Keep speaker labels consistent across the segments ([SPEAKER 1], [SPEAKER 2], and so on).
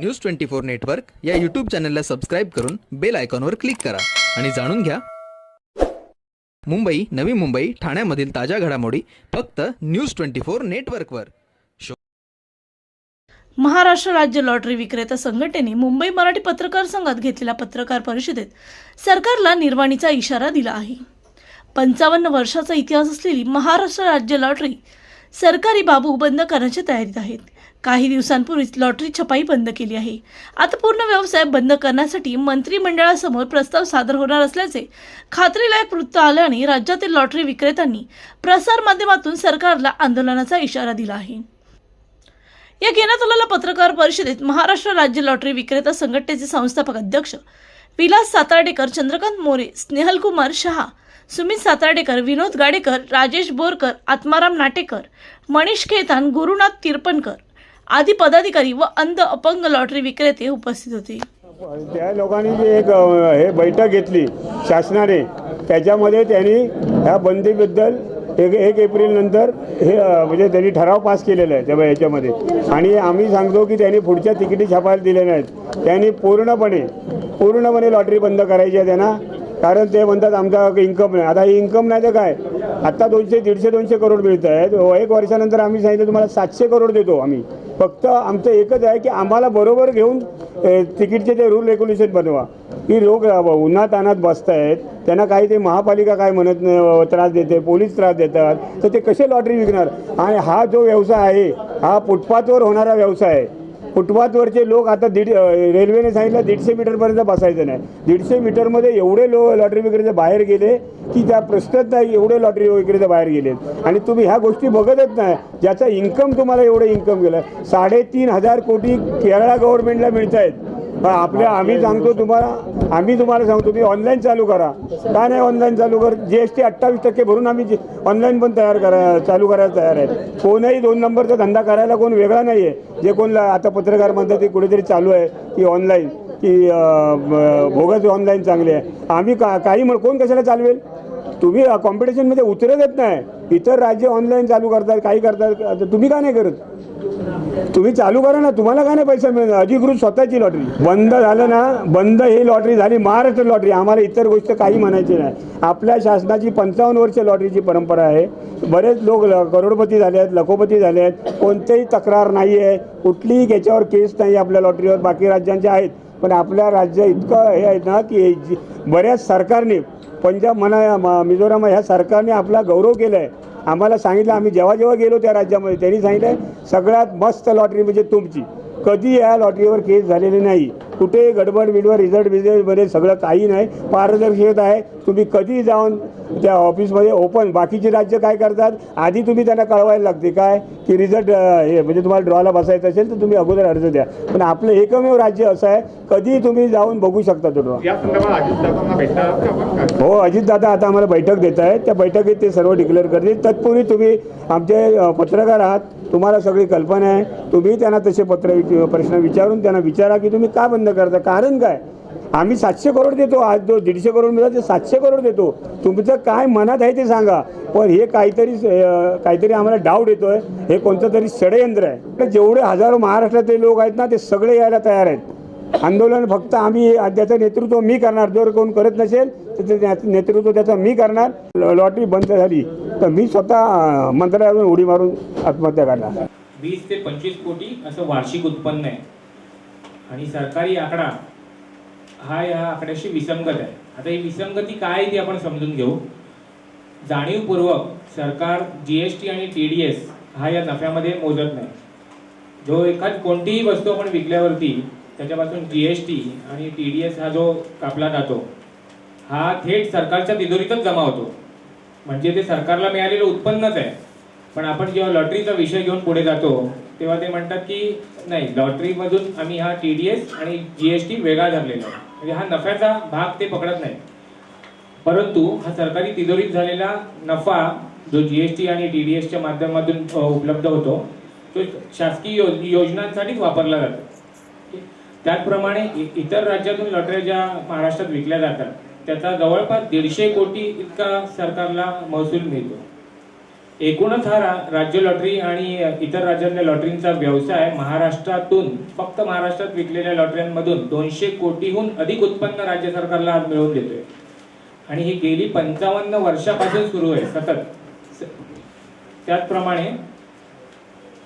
[SPEAKER 1] News twenty four network या YouTube चॅनलला subscribe करून बेल आयकॉनवर क्लिक करा. आणि जाणून घ्या. मुंबई नवी मुंबई ठाण्यामधील ताज्या घडामोडी फक्त न्यूज ट्वेंटी फोर नेटवर्कवर
[SPEAKER 2] महाराष्ट्र राज्य लॉटरी विक्रेता संघटनेने मुंबई मराठी पत्रकार संघात घेतलेल्या पत्रकार परिषदेत सरकारला निर्वाणीचा इशारा दिला आहे. पंचावन्न वर्षाचा इतिहास असलेली महाराष्ट्र राज्य लॉटरी सरकारी बाबू बंद करण्याच्या तयारीत आहेत. काही दिवसांपूर्वीच लॉटरी छपाई बंद केली आहे. आता पूर्ण व्यवसाय बंद करण्यासाठी मंत्रिमंडळासमोर प्रस्ताव सादर होणार असल्याचे खात्रीलायक वृत्त आल्याने राज्यातील लॉटरी विक्रेत्यांनी प्रसारमाध्यमातून सरकारला आंदोलनाचा इशारा दिला आहे. या घेण्यात आलेल्या पत्रकार परिषदेत महाराष्ट्र राज्य लॉटरी विक्रेता संघटनेचे संस्थापक अध्यक्ष विलास सातार्डेकर चंद्रकांत मोरे स्नेहलकुमार शहा सुमित सातार्डेकर विनोद गाडेकर राजेश बोरकर आत्माराम नाटेकर मनीष खेतान गुरुनाथ तिरपणकर आदी पदाधिकारी व अंध अपंग लॉटरी विक्रेते उपस्थित होते.
[SPEAKER 3] त्या लोकांनी जी एक हे बैठक घेतली शासनाने त्याच्यामध्ये त्यांनी ह्या बंदीबद्दल एक एक एप्रिलनंतर हे म्हणजे त्यांनी ठराव पास केलेला आहे त्या याच्यामध्ये. आणि आम्ही सांगतो की त्यांनी पुढच्या तिकिटी छापायला दिलेल्या नाहीत. त्यांनी पूर्णपणे पूर्णपणे लॉटरी बंद करायची आहे त्यांना. कारण ते म्हणतात आमचा इन्कम नाही. आता इन्कम नाही तर काय? आत्ता दोनशे दीडशे दोनशे करोड मिळत आहेत एक वर्षानंतर आम्ही सांगितलं तुम्हाला सातशे करोड देतो आम्ही. फक्त आमचं एकच आहे की आम्हाला बरोबर घेऊन तिकीटचे ते रूल रेग्युलेशन बनवा. की लोक उन्हात अनात बसत आहेत त्यांना काही ते महापालिका काय म्हणत नाही त्रास देते पोलीस त्रास देतात तर ते कसे लॉटरी विकणार? आणि हा जो व्यवसाय आहे हा फुटपाथवर होणारा व्यवसाय आहे फुटपाथवरचे लोक आता दीड रेल्वेने सांगितलं दीडशे मीटरपर्यंत बसायचं नाही. दीडशे मीटरमध्ये एवढे लो लॉटरी विक्रेते बाहेर गेले की त्या प्रश्नच नाही एवढे लॉटरी विक्रेते बाहेर गेलेत आणि तुम्ही ह्या गोष्टी बघतच नाही. ज्याचा इन्कम तुम्हाला एवढं इन्कम गेलं. साडेतीन हजार कोटी केरळा गव्हर्नमेंटला मिळत आहेत पण आपल्या आम्ही सांगतो तुम्हाला आम्ही तुम्हाला सांगतो की ऑनलाईन चालू करा. का नाही ऑनलाईन चालू कर? जी एस टी अठ्ठावीस टक्के भरून आम्ही ऑनलाईन पण तयार करा चालू करायला तयार आहेत कोणही दोन नंबरचा धंदा करायला कोण वेगळा नाही आहे जे कोण आता पत्रकार म्हणतात ते कुठेतरी चालू आहे की ऑनलाईन की भोगाचे ऑनलाईन चांगले आहे. आम्ही का काही म्हण कोण कशाला चालवेल? तुम्ही कॉम्पिटिशनमध्ये उतरत नाही. इतर राज्य ऑनलाईन चालू करतात काही करतात. तुम्ही का नाही करत? तुम्ही चालू करा ना तुम्हाला का नाही पैसा मिळणार? अधिकृत स्वतःची लॉटरी बंद झालं ना बंद ही लॉटरी झाली महाराष्ट्र लॉटरी आम्हाला इतर गोष्ट काही म्हणायची नाही. आपल्या शासनाची पंचावन्न वर्ष लॉटरीची परंपरा आहे. बरेच लोक ल- करोडपती झाले आहेत लखोपती झाले आहेत. कोणतेही तक्रार नाही आहे. कुठलीही याच्यावर केस नाही आपल्या लॉटरीवर बाकी राज्यांच्या आहेत. पण आपल्या राज्य इतकं हे आहे ना की बऱ्याच सरकारने पंजाब म्हणा मिझोराम ह्या सरकारने आपला गौरव केला आहे आम्हाला सांगितलं आम्ही जेव्हा जेव्हा गेलो त्या राज्यामध्ये त्यांनी सांगितलं सगळ्यात मस्त लॉटरी म्हणजे तुमची. कधी या लॉटरीवर केस झालेली नाही. कुठे गडबड बिडबड रिझल्ट बिझल्टमध्ये सगळं काही नाही. पारदर्शकता आहे. तुम्ही कधी जाऊन त्या ऑफिसमध्ये ओपन बाकीचे राज्य काय करतात? आधी तुम्ही त्यांना कळवायला लागते. काय? की रिझल्ट हे म्हणजे तुम्हाला ड्रॉला बसायचं असेल तर तुम्ही अगोदर अर्ज द्या. पण आपलं एकमेव राज्य असं आहे कधी तुम्ही जाऊन बघू शकता तो ड्रॉ? हो अजितदादा आता आम्हाला बैठक देत आहेत त्या बैठकीत ते सर्व डिक्लेअर करतील. तत्पूर्वी तुम्ही आमचे पत्रकार आहात. तुम्हाला सगळी कल्पना आहे. तुम्ही त्यांना तसे पत्र विच- प्रश्न विचारून त्यांना विचारा की तुम्ही का बंद करता? कारण काय? आम्ही सातशे करोड देतो. आज जो दीडशे करोड मिळतात ते सातशे करोड देतो. तुमचं काय मनात आहे ते सांगा. पण हे काहीतरी काहीतरी आम्हाला डाऊट येतोय. हे कोणतं तरी षडयंत्र आहे. जेवढे हजारो महाराष्ट्रातले लोक आहेत ना ते सगळे यायला तयार आहेत. आंदोलन फक्त आम्ही त्याचं नेतृत्व मी करणार. जर कोण करत नसेल तर ते त्याचं नेतृत्व त्याचं मी करणार. ल- लॉटरी बंद झाली. तर मी स्वतः अं, मंत्रालयातून उडी मारून आत्महत्या करणार.
[SPEAKER 4] वीस ते पंचवीस कोटी असं वार्षिक उत्पन्न आहे. आणि सरकारी आकडा हा या आकड्याशी विसंगत आहे. आता ही विसंगती काय आहे ती आपण समजून घेऊ. जाणीवपूर्वक सरकार जी एस टी आणि टी डी एस हा या नफ्यामध्ये मोजत नाही. जो एखाद कोणतीही वस्तू आपण विकल्यावरती त्याच्यापासून जी एस टी आणि टी डी एस हा जो कापला जातो हा थेट सरकारच्या तिजोरीतच जमा होतो. म्हणजे ते सरकारला मिळालेलं उत्पन्नच आहे. पण आपण जेव्हा लॉटरीचा विषय घेऊन पुढे जातो तेव्हा ते म्हणतात की नाही लॉटरीमधून आम्ही हा टी डी एस आणि जी एस टी वेगळा धरलेला आहे. म्हणजे हा नफ्याचा भाग ते पकडत नाही. परंतु हा सरकारी तिजोरीत झालेला नफा जो जी एस टी आणि टी डी एसच्या माध्यमातून उपलब्ध होतो तो शासकीय यो योजनांसाठीच वापरला जातो. त्याचप्रमाणे इ- इतर राज्यातून लॉटऱ्या ज्या महाराष्ट्रात विकल्या जातात त्याचा जवळपास दीडशे कोटी इतका सरकारला महसूल मिळतो. एकूणच हा रा- राज्य लॉटरी आणि इतर राज्यातल्या लॉटरींचा व्यवसाय महाराष्ट्रातून फक्त महाराष्ट्रात विकलेल्या लॉटऱ्यांमधून दोनशे कोटीहून अधिक उत्पन्न राज्य सरकारला आज मिळवून देतोय. आणि ही गेली पंचावन्न वर्षापासून सुरू आहे सतत. त्याचप्रमाणे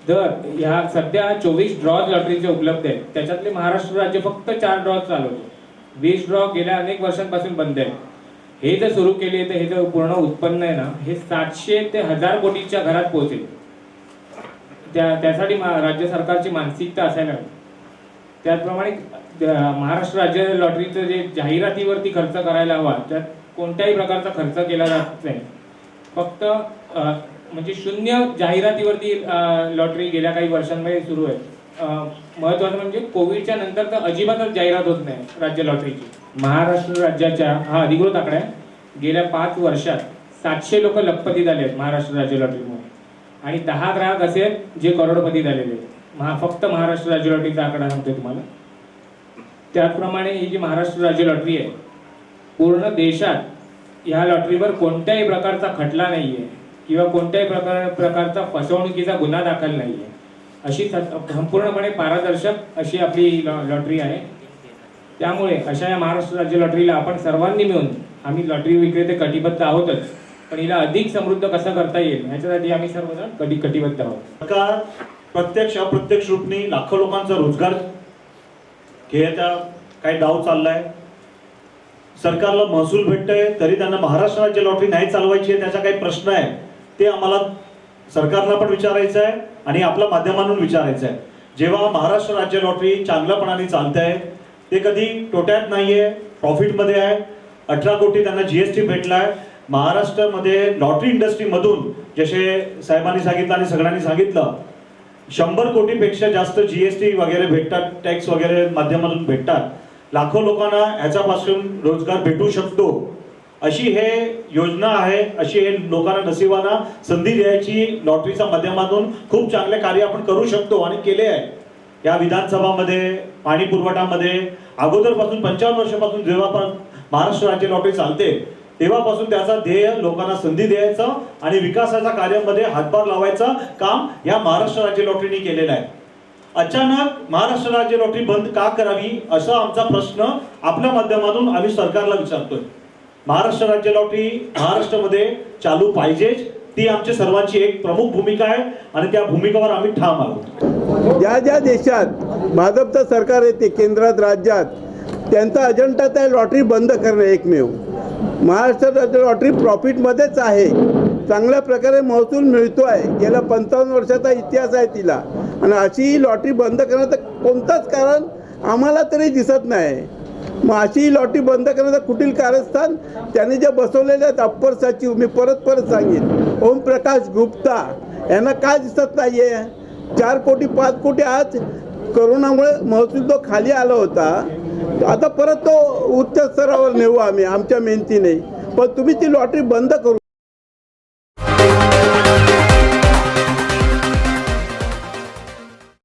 [SPEAKER 4] दर ह्या सध्या चोवीस ड्रॉज लॉटरीचे उपलब्ध आहेत त्याच्यातले महाराष्ट्र राज्य फक्त चार ड्रॉज चालवतो. वीज ड्रॉ गेल्या अनेक वर्षांपासून बंद आहे. हे जर सुरू केले तर हे जर पूर्ण उत्पन्न आहे ना हे सातशे ते हजार कोटीच्या घरात पोहोचेल. त्या त्यासाठी मा- राज्य सरकारची मानसिकता असायला हवी. त्याचप्रमाणे महाराष्ट्र राज्य लॉटरीचं जे जाहिरातीवरती खर्च करायला हवा त्यात कोणत्याही प्रकारचा खर्च केला जात नाही. फक्त म्हणजे शून्य जाहिरातीवरती लॉटरी गेल्या काही वर्षांमध्ये सुरू आहे. महत्वाचं म्हणजे कोविडच्या नंतर तर अजिबातच जाहिरात होत नाही राज्य लॉटरीची. महाराष्ट्र राज्याच्या हा अधिकृत आकडा आहे. गेल्या पाच वर्षात सातशे लोक लखपती झाले आहेत महाराष्ट्र राज्य लॉटरीमुळे. आणि दहा ग्राहक असे आहेत जे करोडपती झालेले आहेत. महा फक्त महाराष्ट्र राज्य लॉटरीचा आकडा सांगतोय तुम्हाला. त्याचप्रमाणे ही जी महाराष्ट्र राज्य लॉटरी आहे पूर्ण देशात ह्या लॉटरीवर कोणत्याही प्रकारचा खटला नाही आहे किंवा कोणत्याही प्रकार प्रकारचा फसवणुकीचा गुन्हा दाखल नाही आहे अशी संपूर्णपणे पारदर्शक अशी आपली लॉ- लॉटरी आहे. त्यामुळे अशा या महाराष्ट्र राज्य लॉटरीला आपण सर्वांनी मिळून आम्ही लॉटरी विक्रेते कटिबद्ध आहोतच पण हिला अधिक समृद्ध कसं करता येईल याच्यासाठी आम्ही सर्वजण कधी कटिबद्ध आहोत.
[SPEAKER 5] सरकार प्रत्यक्ष अप्रत्यक्ष रूपने लाखो लोकांचा रोजगार घेण्याचा काही डाव चाललाय. सरकारला महसूल भेटतोय तरी त्यांना महाराष्ट्र राज्य लॉटरी नाही चालवायची आहे त्याचा काही प्रश्न आहे. ते आम्हाला सरकारला पण विचारायचं आहे आणि आपल्या माध्यमांवरून विचारायचं आहे. जेव्हा महाराष्ट्र राज्य लॉटरी चांगल्यापणाने चालते आहे ते कधी तोट्यात नाही आहे प्रॉफिटमध्ये आहे. अठरा कोटी त्यांना जीएसटी भेटलाय. महाराष्ट्रामध्ये लॉटरी इंडस्ट्रीमधून जसे साहेबांनी सांगितलं आणि सगळ्यांनी सांगितलं शंभर कोटीपेक्षा जास्त जीएसटी वगैरे भेटतात टॅक्स वगैरे माध्यमातून भेटतात. लाखो लोकांना ह्याच्यापासून रोजगार भेटू शकतो. अशी हे योजना आहे अशी हे लोकांना नशिबांना संधी द्यायची लॉटरीच्या माध्यमातून खूप चांगले कार्य आपण करू शकतो आणि केले आहे. या विधानसभामध्ये पाणी पुरवठामध्ये अगोदरपासून पंचावन्न वर्षापासून जेव्हा पण महाराष्ट्र राज्य लॉटरी चालते तेव्हापासून त्याचा ध्येय लोकांना संधी द्यायचं आणि विकासाच्या कार्यामध्ये हातभार लावायचं काम या महाराष्ट्र राज्य लॉटरीने केलेलं आहे. अचानक महाराष्ट्र राज्य लॉटरी बंद का करावी असा आमचा प्रश्न आपल्या माध्यमातून आम्ही सरकारला विचारतोय. महाराष्ट्र राज्य लॉटरी महाराष्ट्रामध्ये चालू पाहिजेच. ती आमच्या सर्वांची एक प्रमुख भूमिका आहे आणि त्या भूमिकेवर आम्ही ठाम आहोत.
[SPEAKER 6] ज्या ज्या देशात भाजपचं सरकार येते केंद्रात राज्यात त्यांचा अजेंडाच आहे लॉटरी बंद करणे एकमेव. महाराष्ट्र राज्य लॉटरी प्रॉफिटमध्येच आहे. चांगल्या प्रकारे महसूल मिळतो आहे गेल्या पंचावन्न वर्षाचा इतिहास आहे तिला. आणि अशी लॉटरी बंद करण्याचं कोणतंच कारण आम्हाला तरी दिसत नाही. मग अशी लॉटरी बंद करण्याचं कुठील कारस्थान? त्यांनी जे बसवलेले आहेत अप्पर सचिव मी परत परत सांगेन. ओमप्रकाश गुप्ता यांना काय दिसत नाही आहे चार कोटी पाच कोटी आज करोनामुळे महसूल तो खाली आला होता. आता परत तो उच्च स्तरावर नेऊ आम्ही आमच्या मेहनतीने. पण तुम्ही ती लॉटरी बंद करू